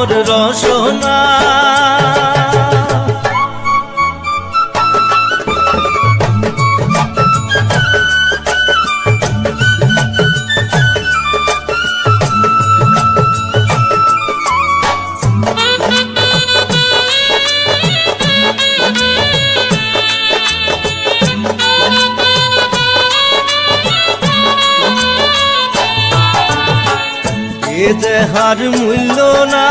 মোর রসনা। এ দেহার মূল্য তোরা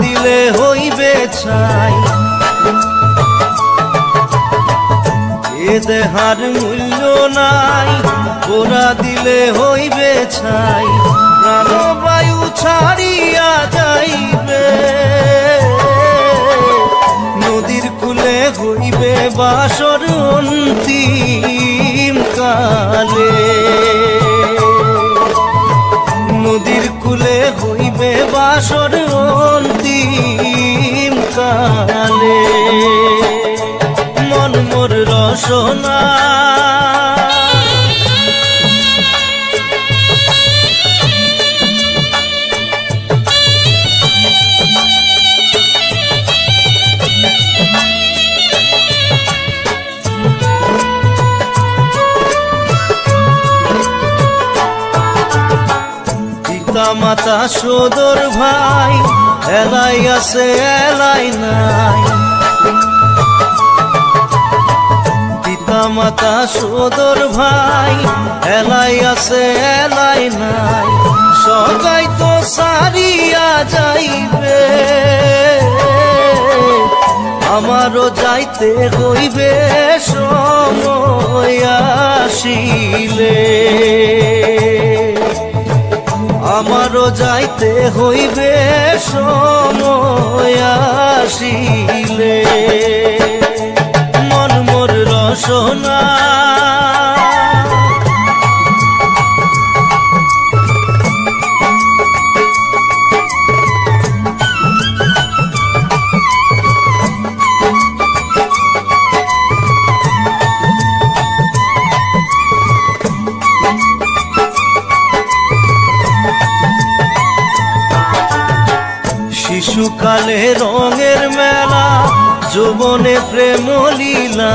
দিলে হইবে ছাই। এ দেহার মূল্য নাই তোরা দিলে হইবে ছাই। প্রাণবায়ু ছাড়িয়া যাইবে, নদীর কুলে হইবে বাসর অন্তিম কালে। নদীর কুলে হইবে বাসর পিতা মাতা সদর ভাই এলাই আছে এলাই নাই। মাতা সদর ভাই, এলাই আছে, এলাই নাই। সবাই তো সারিয়া যাইবে। আমারও যাইতে হইবে, সময় আসিলে। আমারও যাইতে হইবে, সময় আসিলে। রসনা শিশুকালে রঙের মেলা যৌবনে প্রেম লীলা।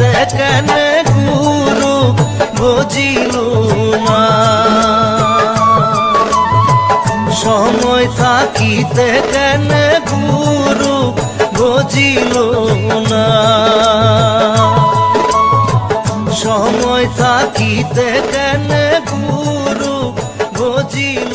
কেন গুরু বুঝিল না সময় থাকিতে কেন গুরু বুঝিল না সময় থাকিতে কেন গুরু বুঝিল